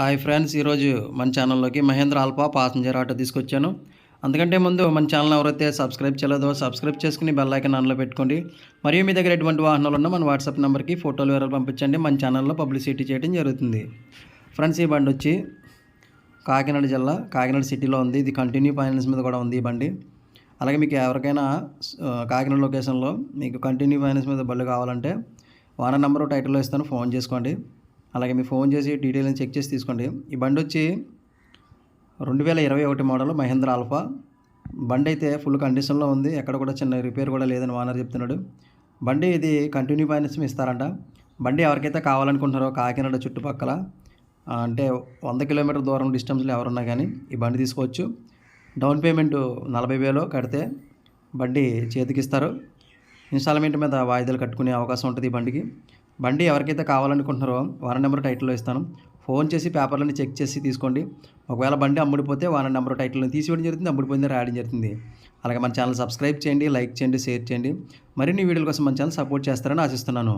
Hi friends ఈరోజు మన ఛానల్లోకి మహేంద్ర ఆల్ఫా పాసింజర్ ఆటో తీసుకొచ్చాను. అందుకంటే ముందు మన ఛానల్ ఎవరైతే సబ్స్క్రైబ్ చేయలేదో సబ్స్క్రైబ్ చేసుకుని బెల్ ఐకాన్ ఆన్లో పెట్టుకోండి. మరియు మీ దగ్గర ఎటువంటి వాహనాలు ఉన్నా మన వాట్సాప్ నెంబర్కి ఫోటోలు వివరాలు పంపించండి. మన ఛానల్లో పబ్లిసిటీ చేయడం జరుగుతుంది. ఫ్రెండ్స్ ఈ బండి వచ్చి కాకినాడ జిల్లా కాకినాడ సిటీలో ఉంది. ఇది కంటిన్యూ ఫైనాన్స్ మీద కూడా ఉంది ఈ బండి. అలాగే మీకు ఎవరికైనా కాకినాడ లొకేషన్లో మీకు కంటిన్యూ ఫైనాన్స్ మీద బళ్ళు కావాలంటే వాన నెంబరు టైటిల్లో ఇస్తాను. ఫోన్ చేసుకోండి. అలాగే మీ ఫోన్ చేసి డీటెయిల్ని చెక్ చేసి తీసుకోండి. ఈ బండి వచ్చి రెండు వేల ఇరవై ఒకటి మోడల్ మహేంద్ర ఆల్ఫా. బండి అయితే ఫుల్ కండిషన్లో ఉంది. ఎక్కడ కూడా చిన్న రిపేర్ కూడా లేదని ఓనర్ చెప్తున్నాడు. బండి ఇది కంటిన్యూ ఫైనాన్స్ ఇస్తారంట. బండి ఎవరికైతే కావాలనుకుంటున్నారో కాకినాడ చుట్టుపక్కల అంటే వంద కిలోమీటర్ దూరం డిస్టెన్స్లో ఎవరున్నా కానీ ఈ బండి తీసుకోవచ్చు. డౌన్ పేమెంట్ నలభై వేలు కడితే బండి చేతికిస్తారు. ఇన్స్టాల్మెంట్ మీద వాయిదాలు కట్టుకునే అవకాశం ఉంటుంది ఈ బండికి. బండి ఎవరికైతే కావాలనుకుంటున్నారో వారం నెంబర్ టైటిల్లో ఇస్తాను. ఫోన్ చేసి పేపర్లని చెక్ చేసి తీసుకోండి. ఒకవేళ బండి అమ్ముడిపోతే వారం నెంబర్ టైటిల్ని తీసివేయడం జరుగుతుంది అమ్ముడిపోయింది రాయడం జరుగుతుంది. అలాగే మన ఛానల్ సబ్స్క్రైబ్ చేయండి లైక్ చేయండి షేర్ చేయండి. మరిన్ని వీడియోల కోసం మన ఛానల్ సపోర్ట్ చేస్తారని ఆశిస్తున్నాను.